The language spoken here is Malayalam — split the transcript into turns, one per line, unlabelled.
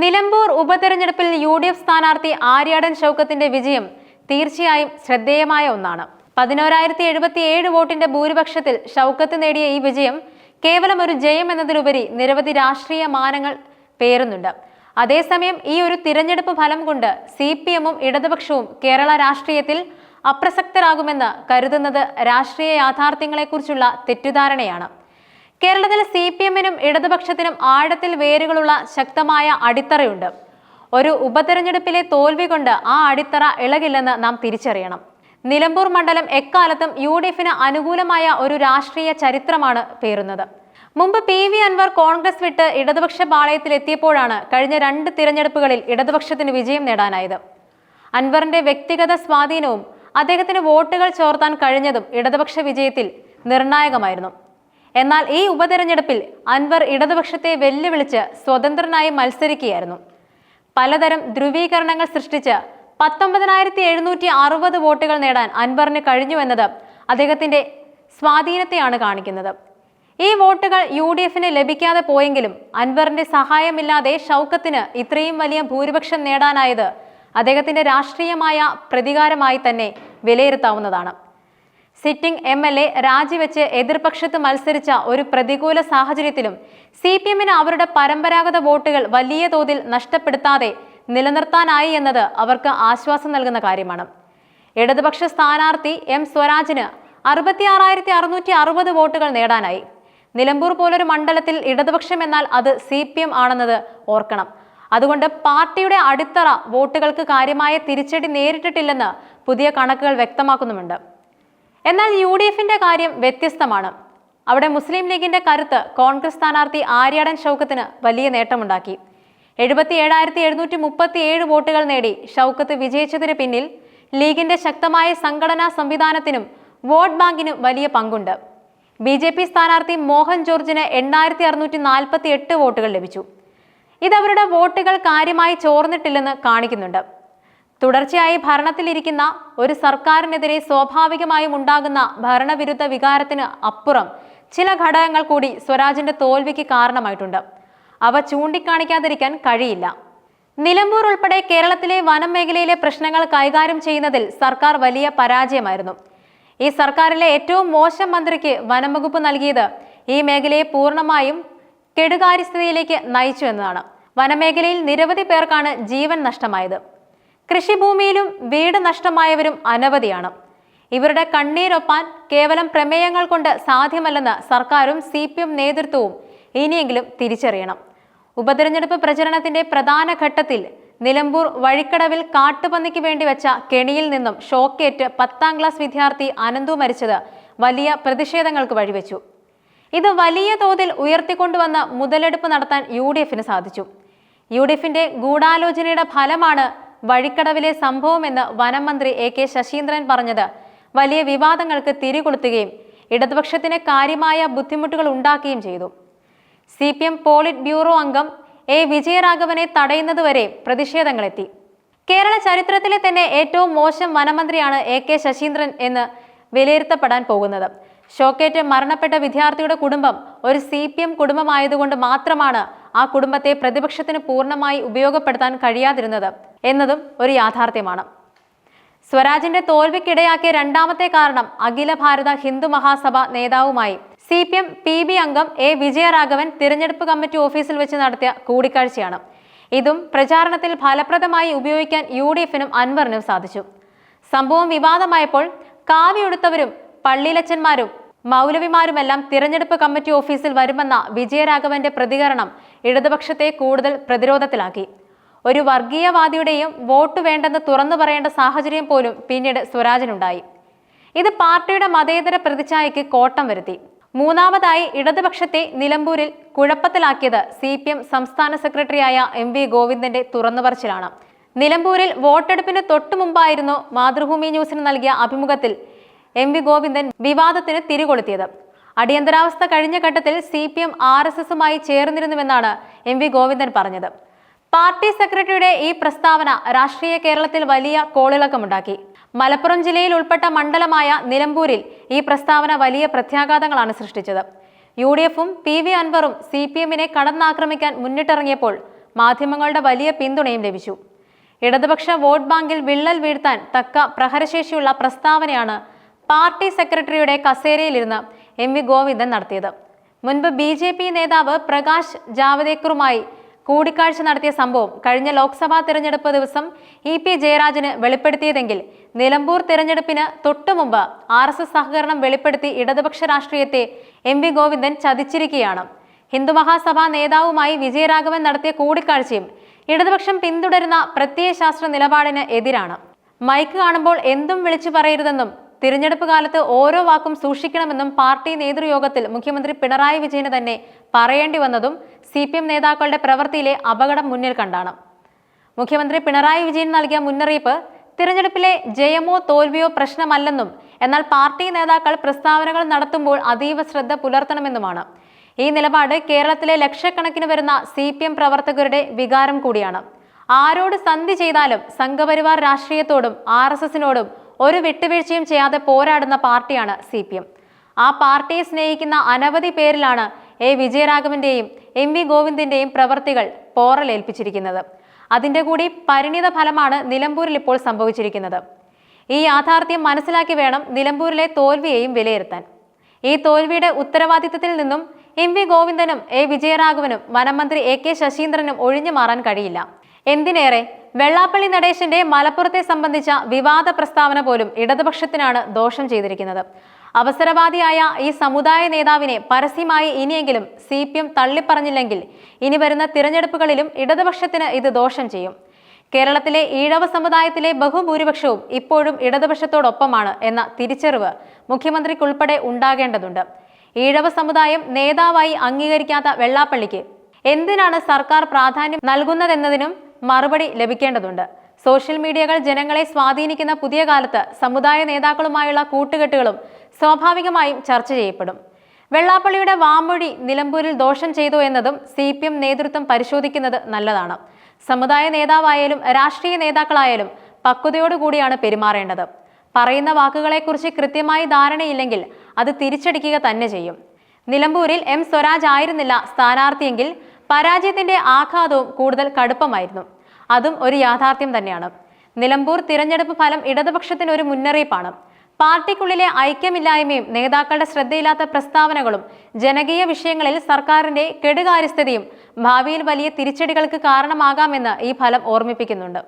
നിലമ്പൂർ ഉപതെരഞ്ഞെടുപ്പിൽ യു ഡി എഫ് സ്ഥാനാർത്ഥി ആര്യാടൻ ഷൗക്കത്തിന്റെ വിജയം തീർച്ചയായും ശ്രദ്ധേയമായ ഒന്നാണ്. പതിനോരായിരത്തി എഴുപത്തി ഏഴ് വോട്ടിന്റെ ഭൂരിപക്ഷത്തിൽ ഷൗക്കത്ത് നേടിയ ഈ വിജയം കേവലം ഒരു ജയം എന്നതിലുപരി നിരവധി രാഷ്ട്രീയ മാനങ്ങൾ പേറുന്നുണ്ട്. അതേസമയം ഈ ഒരു തിരഞ്ഞെടുപ്പ് ഫലം കൊണ്ട് സി പി എമ്മും ഇടതുപക്ഷവും കേരള രാഷ്ട്രീയത്തിൽ അപ്രസക്തരാകുമെന്ന് കരുതുന്നത് രാഷ്ട്രീയ യാഥാർത്ഥ്യങ്ങളെക്കുറിച്ചുള്ള തെറ്റിദ്ധാരണയാണ്. കേരളത്തിൽ സി പി എമ്മിനും ഇടതുപക്ഷത്തിനും ആഴത്തിൽ വേരുകളുള്ള ശക്തമായ അടിത്തറയുണ്ട്. ഒരു ഉപതെരഞ്ഞെടുപ്പിലെ തോൽവി കൊണ്ട് ആ അടിത്തറ ഇളകില്ലെന്ന് നാം തിരിച്ചറിയണം. നിലമ്പൂർ മണ്ഡലം എക്കാലത്തും യു ഡി എഫിന് അനുകൂലമായ ഒരു രാഷ്ട്രീയ ചരിത്രമാണ് പേറുന്നത്. മുമ്പ് പി വി അൻവർ കോൺഗ്രസ് വിട്ട് ഇടതുപക്ഷ പാളയത്തിലെത്തിയപ്പോഴാണ് കഴിഞ്ഞ രണ്ട് തിരഞ്ഞെടുപ്പുകളിൽ ഇടതുപക്ഷത്തിന് വിജയം നേടാനായത്. അൻവറിന്റെ വ്യക്തിഗത സ്വാധീനവും അദ്ദേഹത്തിന് വോട്ടുകൾ ചോർത്താൻ കഴിഞ്ഞതും ഇടതുപക്ഷ വിജയത്തിൽ നിർണായകമായിരുന്നു. എന്നാൽ ഈ ഉപതെരഞ്ഞെടുപ്പിൽ അൻവർ ഇടതുപക്ഷത്തെ വെല്ലുവിളിച്ച് സ്വതന്ത്രനായി മത്സരിക്കുകയായിരുന്നു. പലതരം ധ്രുവീകരണങ്ങൾ സൃഷ്ടിച്ച് പത്തൊമ്പതിനായിരത്തി എഴുന്നൂറ്റി അറുപത് വോട്ടുകൾ നേടാൻ അൻവറിന് കഴിഞ്ഞുവെന്നത് അദ്ദേഹത്തിന്റെ സ്വാധീനത്തെയാണ് കാണിക്കുന്നത്. ഈ വോട്ടുകൾ യു ഡി എഫിന് ലഭിക്കാതെ പോയെങ്കിലും അൻവറിന്റെ സഹായമില്ലാതെ ഷൗക്കത്തിന് ഇത്രയും വലിയ ഭൂരിപക്ഷം നേടാനായത് അദ്ദേഹത്തിന്റെ രാഷ്ട്രീയമായ പ്രതികാരമായി തന്നെ വിലയിരുത്താവുന്നതാണ്. സിറ്റിംഗ് എം എൽ എ രാജിവെച്ച് എതിർപക്ഷത്ത് മത്സരിച്ച ഒരു പ്രതികൂല സാഹചര്യത്തിലും സി പി എമ്മിന് അവരുടെ പരമ്പരാഗത വോട്ടുകൾ വലിയ തോതിൽ നഷ്ടപ്പെടുത്താതെ നിലനിർത്താനായി എന്നത് അവർക്ക് ആശ്വാസം നൽകുന്ന കാര്യമാണ്. ഇടതുപക്ഷ സ്ഥാനാർത്ഥി എം സ്വരാജിന് അറുപത്തിയാറായിരത്തി അറുന്നൂറ്റി അറുപത് വോട്ടുകൾ നേടാനായി. നിലമ്പൂർ പോലൊരു മണ്ഡലത്തിൽ ഇടതുപക്ഷം എന്നാൽ അത് സി പി എം ആണെന്നത് ഓർക്കണം. അതുകൊണ്ട് പാർട്ടിയുടെ അടിത്തറ വോട്ടുകൾക്ക് കാര്യമായ തിരിച്ചടി നേരിട്ടിട്ടില്ലെന്ന് പുതിയ കണക്കുകൾ വ്യക്തമാക്കുന്നുമുണ്ട്. എന്നാൽ യു ഡി എഫിന്റെ കാര്യം വ്യത്യസ്തമാണ്. അവിടെ മുസ്ലിം ലീഗിന്റെ കരുത്ത് കോൺഗ്രസ് സ്ഥാനാർത്ഥി ആര്യാടൻ ഷൗക്കത്തിന് വലിയ നേട്ടമുണ്ടാക്കി. എഴുപത്തി ഏഴായിരത്തി എഴുന്നൂറ്റി മുപ്പത്തി ഏഴ് വോട്ടുകൾ നേടി ഷൗക്കത്ത് വിജയിച്ചതിന് പിന്നിൽ ലീഗിന്റെ ശക്തമായ സംഘടനാ സംവിധാനത്തിനും വോട്ട് ബാങ്കിനും വലിയ പങ്കുണ്ട്. ബി ജെ പി സ്ഥാനാർത്ഥി മോഹൻ ജോർജിന് എണ്ണായിരത്തി അറുന്നൂറ്റി നാൽപ്പത്തി എട്ട് വോട്ടുകൾ ലഭിച്ചു. ഇതവരുടെ വോട്ടുകൾ കാര്യമായി ചോർന്നിട്ടില്ലെന്ന് കാണിക്കുന്നുണ്ട്. തുടർച്ചയായി ഭരണത്തിലിരിക്കുന്ന ഒരു സർക്കാരിനെതിരെ സ്വാഭാവികമായും ഉണ്ടാകുന്ന ഭരണവിരുദ്ധ വികാരത്തിന് അപ്പുറം ചില ഘടകങ്ങൾ കൂടി സ്വരാജിന്റെ തോൽവിക്ക് കാരണമായിട്ടുണ്ട്. അവ ചൂണ്ടിക്കാണിക്കാതിരിക്കാൻ കഴിയില്ല. നിലമ്പൂർ ഉൾപ്പെടെ കേരളത്തിലെ വനം മേഖലയിലെ പ്രശ്നങ്ങൾ കൈകാര്യം ചെയ്യുന്നതിൽ സർക്കാർ വലിയ പരാജയമായിരുന്നു. ഈ സർക്കാരിലെ ഏറ്റവും മോശം മന്ത്രിക്ക് വനം വകുപ്പ് നൽകിയത് ഈ മേഖലയെ പൂർണമായും കെടുകാര്യസ്ഥിതിയിലേക്ക് നയിച്ചു എന്നതാണ്. വനമേഖലയിൽ നിരവധി പേർക്കാണ് ജീവൻ നഷ്ടമായത്. കൃഷിഭൂമിയിലും വീട് നഷ്ടമായവരും അനവധിയാണ്. ഇവരുടെ കണ്ണീരൊപ്പാൻ കേവലം പ്രമേയങ്ങൾ കൊണ്ട് സാധ്യമല്ലെന്ന് സർക്കാരും സി പി എം നേതൃത്വവും ഇനിയെങ്കിലും തിരിച്ചറിയണം. ഉപതെരഞ്ഞെടുപ്പ് പ്രചരണത്തിന്റെ പ്രധാന ഘട്ടത്തിൽ നിലമ്പൂർ വഴിക്കടവിൽ കാട്ടുപന്നിക്ക് വേണ്ടി വെച്ച കെണിയിൽ നിന്നും ഷോക്കേറ്റ് പത്താം ക്ലാസ് വിദ്യാർത്ഥി അനന്തു മരിച്ചത് വലിയ പ്രതിഷേധങ്ങൾക്ക് വഴിവെച്ചു. ഇത് വലിയ തോതിൽ ഉയർത്തിക്കൊണ്ടുവന്ന മുതലെടുപ്പ് നടത്താൻ യു സാധിച്ചു. യു ഡി ഗൂഢാലോചനയുടെ ഫലമാണ് വഴിക്കടവിലെ സംഭവമെന്ന് വനം മന്ത്രി എ കെ ശശീന്ദ്രൻ പറഞ്ഞത്. വലിയ വിവാദങ്ങൾക്ക് തിരികൊളുത്തുകയും ഇടതുപക്ഷത്തിന് കാര്യമായ ബുദ്ധിമുട്ടുകൾ ഉണ്ടാക്കുകയും ചെയ്തു. C P M polit bureau അംഗം എ വിജയരാഘവനെ തടയുന്നതുവരെ പ്രതിഷേധങ്ങളെത്തി. കേരള ചരിത്രത്തിലെ തന്നെ ഏറ്റവും മോശം വനമന്ത്രിയാണ് എ കെ ശശീന്ദ്രൻ എന്ന് വിലയിരുത്തപ്പെടാൻ പോകുന്നത്. ഷോക്കേറ്റ് മരണപ്പെട്ട വിദ്യാർത്ഥിയുടെ കുടുംബം ഒരു സി പി എം കുടുംബമായതുകൊണ്ട് മാത്രമാണ് ആ കുടുംബത്തെ പ്രതിപക്ഷത്തിന് പൂർണമായി ഉപയോഗപ്പെടുത്താൻ കഴിയാതിരുന്നത് എന്നതും ഒരു യാഥാർത്ഥ്യമാണ്. സ്വരാജിന്റെ തോൽവിക്കിടയാക്കിയ രണ്ടാമത്തെ കാരണം അഖില ഭാരത Hindu Mahasabha നേതാവുമായി. C P M P B അംഗം എ വിജയരാഘവൻ തിരഞ്ഞെടുപ്പ് കമ്മിറ്റി ഓഫീസിൽ വെച്ച് നടത്തിയ കൂടിക്കാഴ്ചയാണ്. ഇതും പ്രചാരണത്തിൽ ഫലപ്രദമായി ഉപയോഗിക്കാൻ യു ഡി എഫിനും അൻവറിനും സാധിച്ചു. സംഭവം വിവാദമായപ്പോൾ കാവിയെടുത്തവരും പള്ളിയിലച്ചന്മാരും മൗലവിമാരുമെല്ലാം തിരഞ്ഞെടുപ്പ് കമ്മിറ്റി ഓഫീസിൽ വരുമെന്ന വിജയരാഘവന്റെ പ്രതികരണം ഇടതുപക്ഷത്തെ കൂടുതൽ പ്രതിരോധത്തിലാക്കി. ഒരു വർഗീയവാദിയുടെയും വോട്ട് വേണ്ടെന്ന് തുറന്നു പറയേണ്ട സാഹചര്യം പോലും പിന്നീട് സ്വരാജിനുണ്ടായി. ഇത് പാർട്ടിയുടെ മതേതര പ്രതിച്ഛായയ്ക്ക് കോട്ടം വരുത്തി. മൂന്നാമതായി ഇടതുപക്ഷത്തെ നിലമ്പൂരിൽ കുഴപ്പത്തിലാക്കിയത് സി പി എം സംസ്ഥാന സെക്രട്ടറിയായ എം വി ഗോവിന്ദന്റെ തുറന്നുപറച്ചിലാണ്. നിലമ്പൂരിൽ വോട്ടെടുപ്പിന് തൊട്ടു മുമ്പായിരുന്നു മാതൃഭൂമി ന്യൂസിന് നൽകിയ അഭിമുഖത്തിൽ എം വി ഗോവിന്ദൻ വിവാദത്തിന് തിരികൊളുത്തിയത്. അടിയന്തരാവസ്ഥ കഴിഞ്ഞ ഘട്ടത്തിൽ C P M R S എസുമായി ചേർന്നിരുന്നുവെന്നാണ് എം വി ഗോവിന്ദൻ പറഞ്ഞത്. പാർട്ടി സെക്രട്ടറിയുടെ ഈ പ്രസ്താവന രാഷ്ട്രീയ കേരളത്തിൽ വലിയ കോളിളക്കമുണ്ടാക്കി. മലപ്പുറം ജില്ലയിൽ ഉൾപ്പെട്ട മണ്ഡലമായ നിലമ്പൂരിൽ ഈ പ്രസ്താവന വലിയ പ്രത്യാഘാതങ്ങളാണ് സൃഷ്ടിച്ചത്. യു ഡി എഫും പി വി അൻവറും സി പി എമ്മിനെ കടന്നാക്രമിക്കാൻ മുന്നിട്ടിറങ്ങിയപ്പോൾ മാധ്യമങ്ങളുടെ വലിയ പിന്തുണയും ലഭിച്ചു. ഇടതുപക്ഷ വോട്ട് ബാങ്കിൽ വിള്ളൽ വീഴ്ത്താൻ തക്ക പ്രഹരശേഷിയുള്ള പ്രസ്താവനയാണ് പാർട്ടി സെക്രട്ടറിയുടെ കസേരയിലിരുന്ന് എം വി ഗോവിന്ദൻ നടത്തിയത്. മുൻപ് ബി ജെ പി നേതാവ് പ്രകാശ് ജാവദേക്കറുമായി കൂടിക്കാഴ്ച നടത്തിയ സംഭവം കഴിഞ്ഞ ലോക്സഭാ തിരഞ്ഞെടുപ്പ് ദിവസം ഇ പി ജയരാജന് വെളിപ്പെടുത്തിയതെങ്കിൽ നിലമ്പൂർ തിരഞ്ഞെടുപ്പിന് തൊട്ടുമുമ്പ് ആർ എസ് എസ് സഹകരണം വെളിപ്പെടുത്തി ഇടതുപക്ഷ രാഷ്ട്രീയത്തെ എം വി ഗോവിന്ദൻ ചതിച്ചിരിക്കുകയാണ്. ഹിന്ദുമഹാസഭാ നേതാവുമായി വിജയരാഘവൻ നടത്തിയ കൂടിക്കാഴ്ചയും ഇടതുപക്ഷം പിന്തുടരുന്ന പ്രത്യയശാസ്ത്ര നിലപാടിന് എതിരാണ്. മൈക്ക് കാണുമ്പോൾ എന്തും വിളിച്ചു പറയരുതെന്നും തിരഞ്ഞെടുപ്പ് കാലത്ത് ഓരോ വാക്കും സൂക്ഷിക്കണമെന്നും പാർട്ടി നേതൃയോഗത്തിൽ മുഖ്യമന്ത്രി പിണറായി വിജയന് തന്നെ പറയേണ്ടി വന്നതും സി പി എം നേതാക്കളുടെ പ്രവൃത്തിയിലെ അപകടം മുന്നിൽ കണ്ടാണ്. മുഖ്യമന്ത്രി പിണറായി വിജയൻ നൽകിയ മുന്നറിയിപ്പ് തിരഞ്ഞെടുപ്പിലെ ജയമോ തോൽവിയോ പ്രശ്നമല്ലെന്നും എന്നാൽ പാർട്ടി നേതാക്കൾ പ്രസ്താവനകൾ നടത്തുമ്പോൾ അതീവ ശ്രദ്ധ പുലർത്തണമെന്നുമാണ്. ഈ നിലപാട് കേരളത്തിലെ ലക്ഷക്കണക്കിന് വരുന്ന സി പ്രവർത്തകരുടെ വികാരം കൂടിയാണ്. ആരോട് സന്ധി ചെയ്താലും സംഘപരിവാർ രാഷ്ട്രീയത്തോടും ആർ എസ് എസിനോടും ഒരു വിട്ടുവീഴ്ചയും ചെയ്യാതെ പോരാടുന്ന പാർട്ടിയാണ് സി പി എം. ആ പാർട്ടിയെ സ്നേഹിക്കുന്ന അനവധി പേരിലാണ് എ വിജയരാഘവന്റെയും എം വി ഗോവിന്ദിന്റെയും പ്രവർത്തികൾ പോറലേൽപ്പിച്ചിരിക്കുന്നത്. അതിന്റെ കൂടി പരിണിത ഫലമാണ് നിലമ്പൂരിൽ ഇപ്പോൾ സംഭവിച്ചിരിക്കുന്നത്. ഈ യാഥാർത്ഥ്യം മനസ്സിലാക്കി വേണം നിലമ്പൂരിലെ തോൽവിയെയും വിലയിരുത്താൻ. ഈ തോൽവിയുടെ ഉത്തരവാദിത്തത്തിൽ നിന്നും എം വി ഗോവിന്ദനും എ വിജയരാഘവനും വനമന്ത്രി എ കെ ശശീന്ദ്രനും ഒഴിഞ്ഞു മാറാൻ കഴിയില്ല. എന്തിനേറെ? വെള്ളാപ്പള്ളി നടേശന്റെ മലപ്പുറത്തെ സംബന്ധിച്ച വിവാദ പ്രസ്താവന പോലും ഇടതുപക്ഷത്തിനാണ് ദോഷം ചെയ്തിരിക്കുന്നത്. അവസരവാദിയായ ഈ സമുദായ നേതാവിനെ പരസ്യമായി ഇനിയെങ്കിലും സി പി എം തള്ളിപ്പറഞ്ഞില്ലെങ്കിൽ ഇനി വരുന്ന തിരഞ്ഞെടുപ്പുകളിലും ഇടതുപക്ഷത്തിന് ഇത് ദോഷം ചെയ്യും. കേരളത്തിലെ ഈഴവ സമുദായത്തിലെ ബഹുഭൂരിപക്ഷവും ഇപ്പോഴും ഇടതുപക്ഷത്തോടൊപ്പമാണ് എന്ന തിരിച്ചറിവ് മുഖ്യമന്ത്രിക്കുൾപ്പെടെ ഉണ്ടാകേണ്ടതുണ്ട്. ഈഴവ സമുദായം നേതാവായി അംഗീകരിക്കാത്ത വെള്ളാപ്പള്ളിക്ക് എന്തിനാണ് സർക്കാർ പ്രാധാന്യം നൽകുന്നതെന്നതിനും മറുപടി ലഭിക്കേണ്ടതുണ്ട്. സോഷ്യൽ മീഡിയകൾ ജനങ്ങളെ സ്വാധീനിക്കുന്ന പുതിയ കാലത്ത് സമുദായ നേതാക്കളുമായുള്ള കൂട്ടുകെട്ടുകളും സ്വാഭാവികമായും ചർച്ച ചെയ്യപ്പെടും. വെള്ളാപ്പള്ളിയുടെ വാമൊഴി നിലമ്പൂരിൽ ദോഷം ചെയ്തു എന്നതും സി പി എം നേതൃത്വം പരിശോധിക്കുന്നത് നല്ലതാണ്. സമുദായ നേതാവായാലും രാഷ്ട്രീയ നേതാക്കളായാലും പക്വതയോടുകൂടിയാണ് പെരുമാറേണ്ടത്. പറയുന്ന വാക്കുകളെക്കുറിച്ച് കൃത്യമായി ധാരണയില്ലെങ്കിൽ അത് തിരിച്ചടിക്കുക തന്നെ ചെയ്യും. നിലമ്പൂരിൽ എം സ്വരാജ് ആയിരുന്നില്ല സ്ഥാനാർത്ഥിയെങ്കിൽ പരാജയത്തിന്റെ ആഘാതവും കൂടുതൽ കടുപ്പമായിരുന്നു. അതും ഒരു യാഥാർത്ഥ്യം തന്നെയാണ്. നിലമ്പൂർ തിരഞ്ഞെടുപ്പ് ഫലം ഇടതുപക്ഷത്തിന് ഒരു മുന്നറിയിപ്പാണ്. പാർട്ടിക്കുള്ളിലെ ഐക്യമില്ലായ്മയും നേതാക്കളുടെ ശ്രദ്ധയില്ലാത്ത പ്രസ്താവനകളും ജനകീയ വിഷയങ്ങളിൽ സർക്കാരിന്റെ കെടുകാര്യസ്ഥതയും ഭാവിയിൽ വലിയ തിരിച്ചടികൾക്ക് കാരണമാകാമെന്ന് ഈ ഫലം ഓർമ്മിപ്പിക്കുന്നുണ്ട്.